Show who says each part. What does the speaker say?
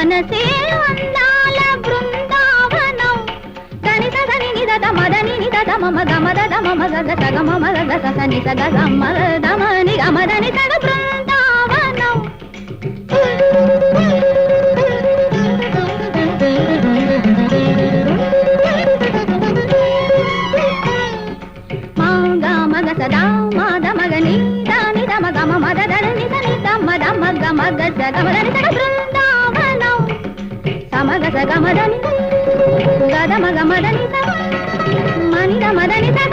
Speaker 1: మనసే అందాల బృందావనం దని సదని నిదద మదని నిదద మమ గమద దమ మగద సగ మమ గద సని సగ గమ దమ ని గమదని సగ మగ మగ మగ మగ మగ మగ మగ మగ మగ మగ మగ మగ మగ మగ మగ మగ మగ బృంద స మ గ స గ మ